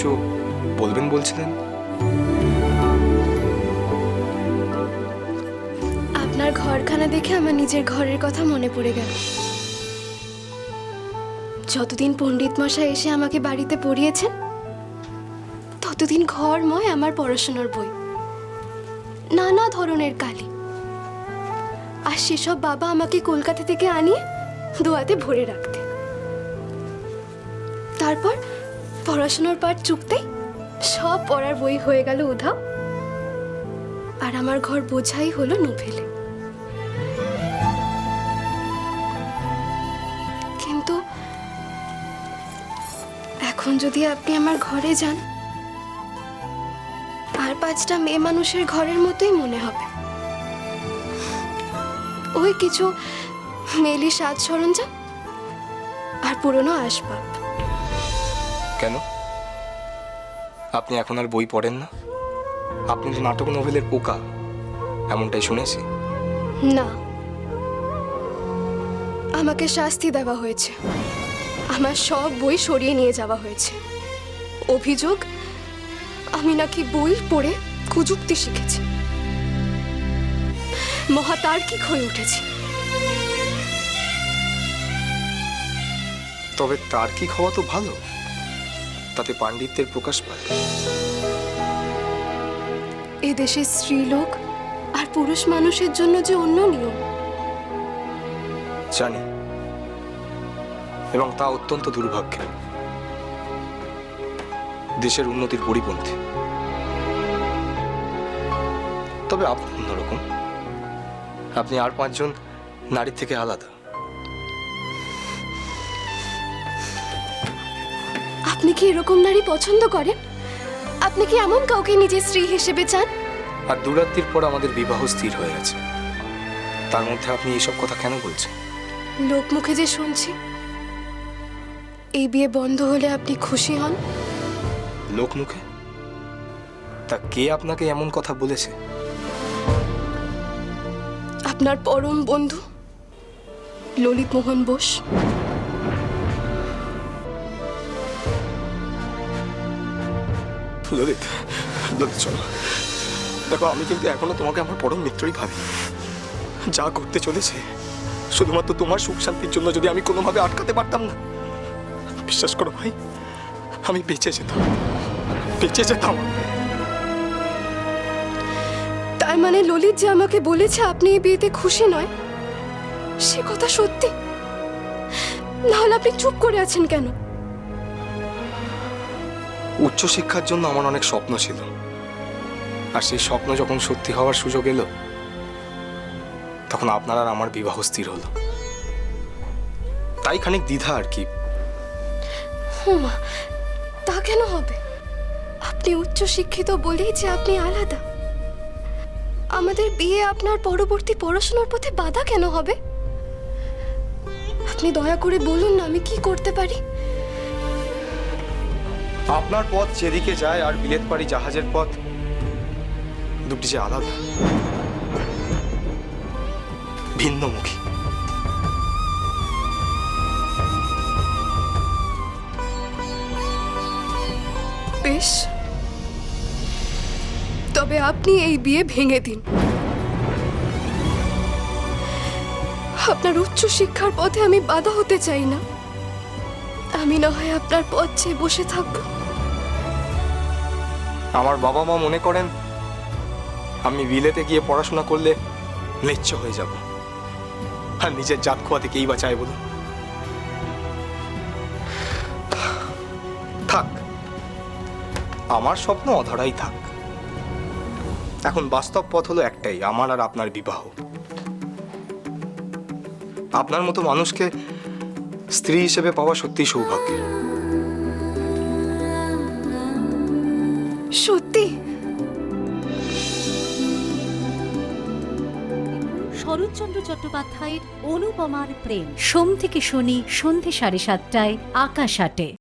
কিছু বলবেন, বলছিলেন? আপনার ঘরখানা দেখে আমার নিজের ঘরের কথা মনে পড়ে গেল। যতদিন পণ্ডিত মশাই এসে আমাকে বাড়িতে পড়িয়েছেন, ততদিন ঘরময় আমার পড়াশোনার বই। নানা ধরনের কালি। আর সেসব বাবা আমাকে কলকাতা থেকে আনিয়ে দোয়াতে ভরে রাখতে তারপর পড়াশোনার পাঠ চুকতেই সব পড়ার বই হয়ে গেল উধাও। আর আমার ঘর বোঝাই হলো নুভেলে। কিন্তু এখন যদি আপনি আমার ঘরে যান, আর পাঁচটা মেয়ে মানুষের ঘরের মতোই মনে হবে। ওই কিছু মেলি সাজ সরঞ্জাম আর পুরনো আসবাব। কেন? আপনি এখন আর বই পড়েন না? আপনি তো নাটক নোভেলের পোকা এমনটাই শুনেছি। না। আমাকে শাস্তি দেওয়া হয়েছে। আমার সব বই সরিয়ে নিয়ে যাওয়া হয়েছে। অভিযোগ আমি নাকি বই পড়ে কুযুক্তি শিখেছি। মহাতার্কিক হয়ে উঠেছি। তবে তার্কিক হওয়া তো ভালো। তাতে পাণ্ডিত্যের প্রকাশ পায়। এদেশে স্ত্রীলোক আর পুরুষ মানুষের জন্য যে অন্য নিয়ম। জানি। এবং তা অত্যন্ত দুর্ভাগ্যের। দেশের উন্নতির পরিপন্থী। তবে আপনি অন্যরকম। আপনি আর পাঁচজন নারীর থেকে আলাদা। আপনি কি এরকম নারী পছন্দ করেন? আপনি কি এমন কাউকে নিজের স্ত্রী হিসেবে চান? আর দুরাত্রির পর আমাদের বিবাহ স্থির হয়ে গেছে। তার মধ্যে আপনি এসব কথা কেন বলছেন? লোকমুখে যে শুনছি এই বিয়ে বন্ধ হলে আপনি খুশি হন? লোকমুখে? তা কে আপনাকে এমন কথা বলেছে? আপনার পরম বন্ধু ললিত মোহন বোস। ললিত ললিত চলো। দেখো, আমি কিন্তু এখনও তোমাকে আমার পরম মিত্রই ভাবি। যা করতে চলেছে, শুধুমাত্র তোমার সুখ শান্তির জন্য যদি আমি কোনোভাবে আটকাতে পারতাম না। বিশ্বাস করো ভাই, আমি বেঁচে যেতাম। বেঁচে যেতাম। তার মানে ললিত যে আমাকে বলেছে আপনি এই বিয়েতে খুশি নয়, সে কথা সত্যি? নাহলে আপনি চুপ করে আছেন কেন? উচ্চশিক্ষার জন্য আমার অনেক স্বপ্ন ছিল। আর সেই স্বপ্ন যখন সত্যি হওয়ার সুযোগ এলো, তখন আপনার আর আমার বিবাহ স্থির হলো। তাই খানিক দ্বিধা আর কি। তা কেন হবে? আপনি উচ্চ শিক্ষিত বলেই যে আপনি আলাদা। আমাদের বিয়ে আপনার পরবর্তী পড়াশোনার পথে বাধা কেন হবে? আপনি দয়া করে বলুন না আমি কি করতে পারি? আপনার পথ যেদিকে যায় আর বিলেত পাড়ি জাহাজের পথ, দুটি যে আলাদা, ভিন্নমুখী। বেশ। তবে আপনি এই বিয়ে ভেঙে দিন। আপনার উচ্চ শিক্ষার পথে আমি বাধা হতে চাই না। আমি না হয় আপনার পথ চেয়ে বসে থাকব। আমার বাবা মা মনে করেন, আমি বিলেতে গিয়ে পড়াশোনা করলে লেচ্ছ হয়ে যাব। আর নিজের জাত খোয়াতে কেই বা চায় বলুন? থাক, আমার স্বপ্ন অধরাই থাক। এখন বাস্তব পথ হলো একটাই, আমার আর আপনার বিবাহ। আপনার মতো মানুষকে স্ত্রী হিসেবে পাওয়া সত্যি সৌভাগ্যের সত্যি? শরৎচন্দ্র চট্টোপাধ্যায়ের অনুপমার প্রেম। সোম থেকে শনি সন্ধে সাড়ে সাতটায় আকাশ আটে।